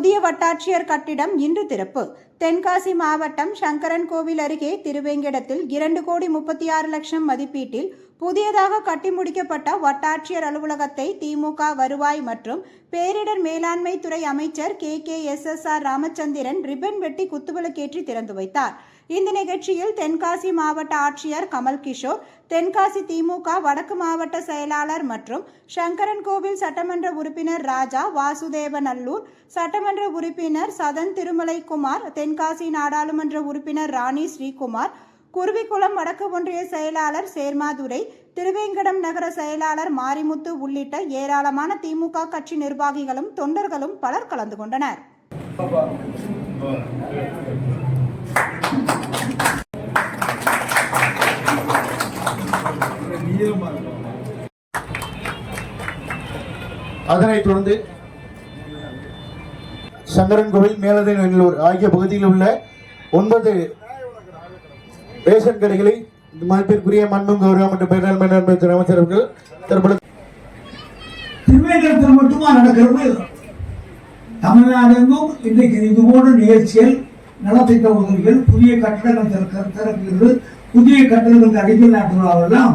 புதிய வட்டாட்சியர் கட்டிடம் இன்று திறப்பு. தென்காசி மாவட்டம் சங்கரன் கோவில் அருகே திருவேங்கடத்தில் இரண்டு கோடி முப்பத்தி ஆறு லட்சம் மதிப்பீட்டில் புதியதாக கட்டி முடிக்கப்பட்ட வட்டாட்சியர் அலுவலகத்தை திமுக வருவாய் மற்றும் பேரிடர் மேலாண்மை துறை அமைச்சர் K. K. S. S. R. Ramachandran ribbon வெட்டி குத்துவிளக்கேற்றி திறந்து வைத்தார். இந்த நிகழ்ச்சியில் தென்காசி மாவட்ட ஆட்சியர் கமல் கிஷோர் தென்காசி திமுக வடக்கு மாவட்ட செயலாளர் மற்றும் சங்கரன் கோவில் சட்டமன்ற உறுப்பினர் ராஜா வாசுதேவநல்லூர் சட்டமன்ற உறுப்பினர் சதன் திருமலைக்குமார் தென்காசி நாடாளுமன்ற உறுப்பினர் ராணி ஸ்ரீகுமார் குருவிக்குளம் வடக்கு ஒன்றிய செயலாளர் சேர்மாதுரை திருவேங்கடம் நகர செயலாளர் மாரிமுத்து உள்ளிட்ட ஏராளமான திமுக கட்சி நிர்வாகிகளும் தொண்டர்களும் பலர் கலந்து கொண்டனர். அதனைத் தொடர்ந்து சங்கரன் கோவில் மேலதை நல்லூர் ஆகிய பகுதியில் உள்ள ஒன்பது ரேஷன் கடைகளை இந்த மதிப்பிற்குரிய மண்ணும் கௌரவம் மற்றும் பெயரால் மேலாண்மை துறை அமைச்சர் அவர்கள் தற்பொழுது திருவேங்கடத்தில் மட்டுமா நடக்கிறது தமிழ்நாடெங்கும் இன்றைக்கு இது போன்ற நிகழ்ச்சிகள் நலத்திட்ட உதவிகள் புதிய கட்டடங்கள் திறக்கிறது. புதிய கட்டடங்களுக்கு அடிக்கல் நாட்டுவதெல்லாம்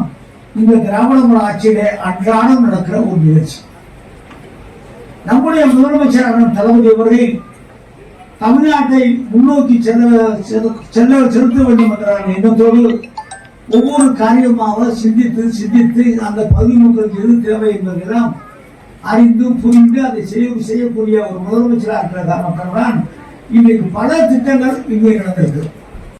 இந்த திராவிட ஆட்சியிலே அன்றாடம் நடக்கிற ஒரு நிகழ்ச்சி. நம்முடைய முதலமைச்சர் அண்ணன் தளபதி அவர்கள் தமிழ்நாட்டை முன்னோக்கி செல்ல செல்ல செலுத்த வேண்டும் என்ற எண்ணத்தோடு ஒவ்வொரு காரியமாக சிந்தித்து சிந்தித்து அந்த பகுதி மக்களுக்கு எது தேவை என்பதெல்லாம் அறிந்து புரிந்து அதை செய்ய செய்யக்கூடிய ஒரு முதலமைச்சராக இருக்கிற காரணத்தால் தான் இன்றைக்கு பல திட்டங்கள் இங்கே நடந்திருக்கு.